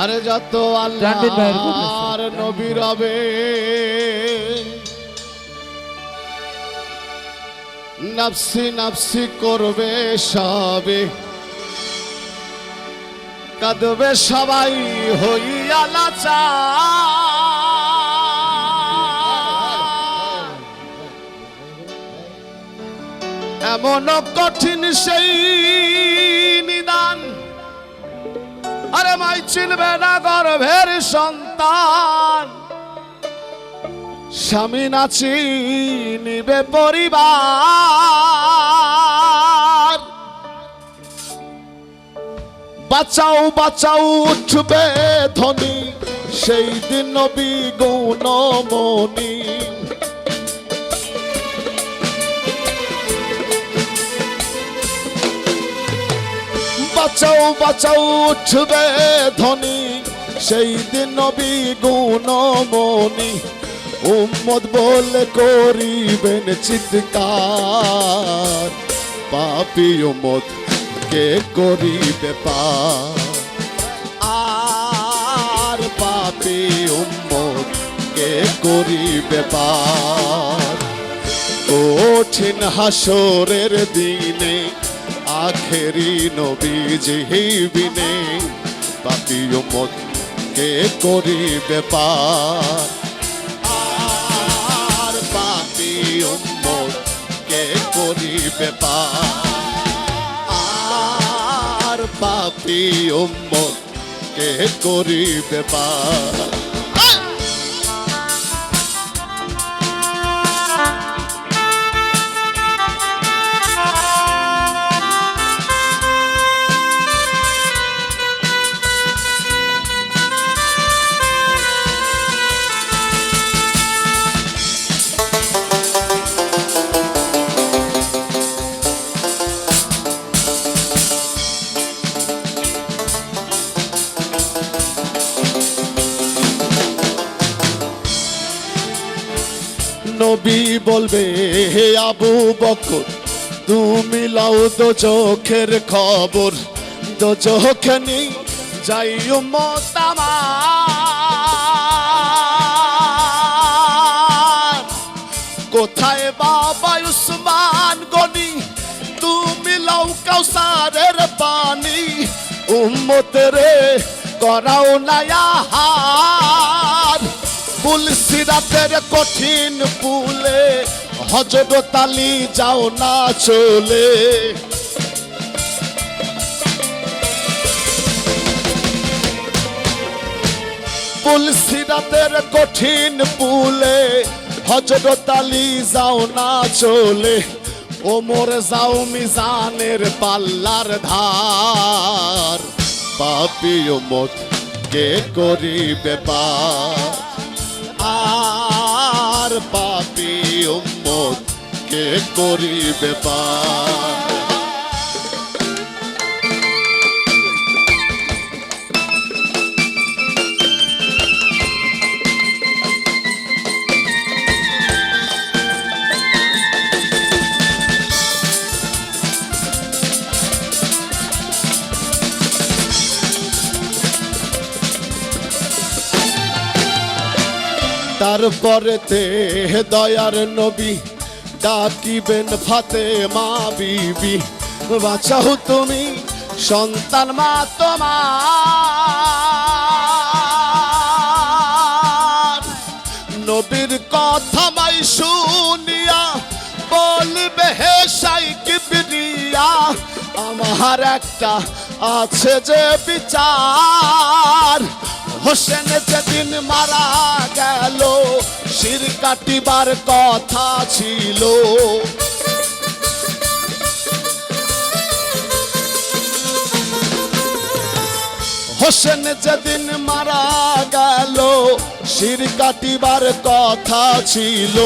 আরে যত আল্লাহর নবী রবে। নাফসি নাফসি করবে সবে। কাঁদবে সবাই হইয়া লাচা এমন কঠিন সেই নিদান আরে মাই চিনবে না গর্ভের সন্তান। স্বামী না চিনিবে পরিবার। বাঁচাও বাঁচাও, উঠবে ধনী, সেই দিন নবী গৌনমণি বাঁচাও বাঁচাও উঠবে ধনী সেই দিন নবী গুণমণি উম্মদ বলে করিবেন চিৎকার। পাপি উম্মদ কে করিবে আর পাপি উম্মদ কে করিবে কঠিন হাসরের দিনে আখেরি নবীজি বিনে পাপি উম্মত কে করিবে পার। আর পাপি উম্মত কে করিবে পার। আর পাপি উম্মত কে করিবে পার। নবী বলবে, হে আবু বকর, তুমি লাও দো চোখের খবর, দো চোখনি যাই মতামার কোথায় বাবা উসমান গনি, তুমি লাও কাউসারের পানি উম্মতেরে করাও নায়াহার পুল সিরাতের কঠিন পুলে হজরত আলী যাও না চলে। পুল সিরাতের কঠিন পুলে হজরত আলী যাও না চলে। ওমর যাও মিজানের পাল্লার ধার। পাপি ওমত কে করিবে পার? পাপি উম্মত কে করিবে পার তারপরেতে দয়ার নবী, ডাকিবেন ফাতে মা বিবি। বাঁচাও তুমি সন্তান মা তোমার। নবীর কথা মাই শুনিয়া বলবে হে সাইক বিরিয়া, আমার একটা আছে যে বিচার। হোসেন যেদিন মারা গেল, শির কাটিবার কথা ছিল। হোসেন যেদিন মারা গেল, শির কাটিবার কথা ছিল।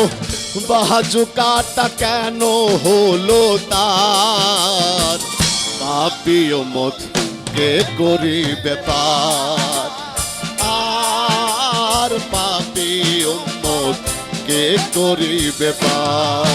বাহাজু কাটা কেন হলো তার? পাপিও মত কে করি ব্যাপার কে করিবে পার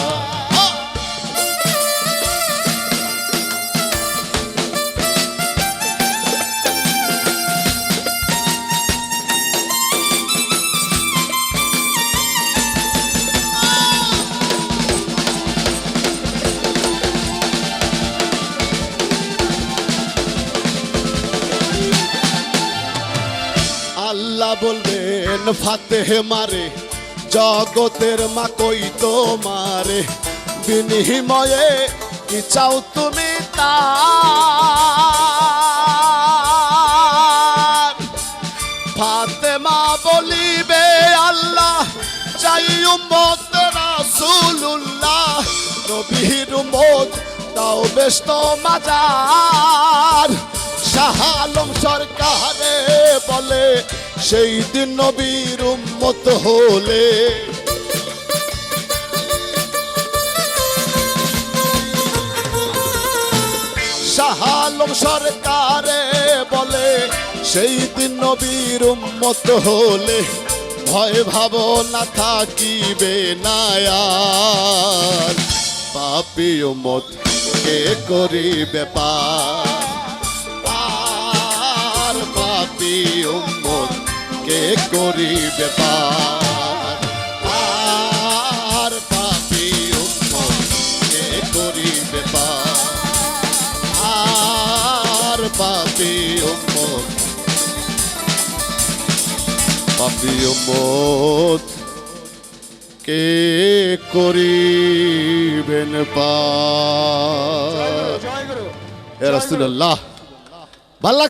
আল্লাহ বলবেন ফাতে মারে। জগতের মা কই তো মারে বিনিময়ে কি চাও তুমি তার? ফাতেমা বলিবে, আল্লাহ চাই উম্মত রাসূলুল্লাহ, নবীর উম্মত, তাও ব্যস্ত মাজার। শাহ আলম সরকারে বলে সেই দিন নবীর উম্মত হলে। শাহ আলম সরকারে বলে, সেই দিন নবীর উম্মত হলে ভয় থাকিবে না আর। পাপি উম্মত কে করিবে পার কে করিবে পার। আর পাপি কে করিবে পার। আর পাপি পাপি কে করিবেন পা এ ভালো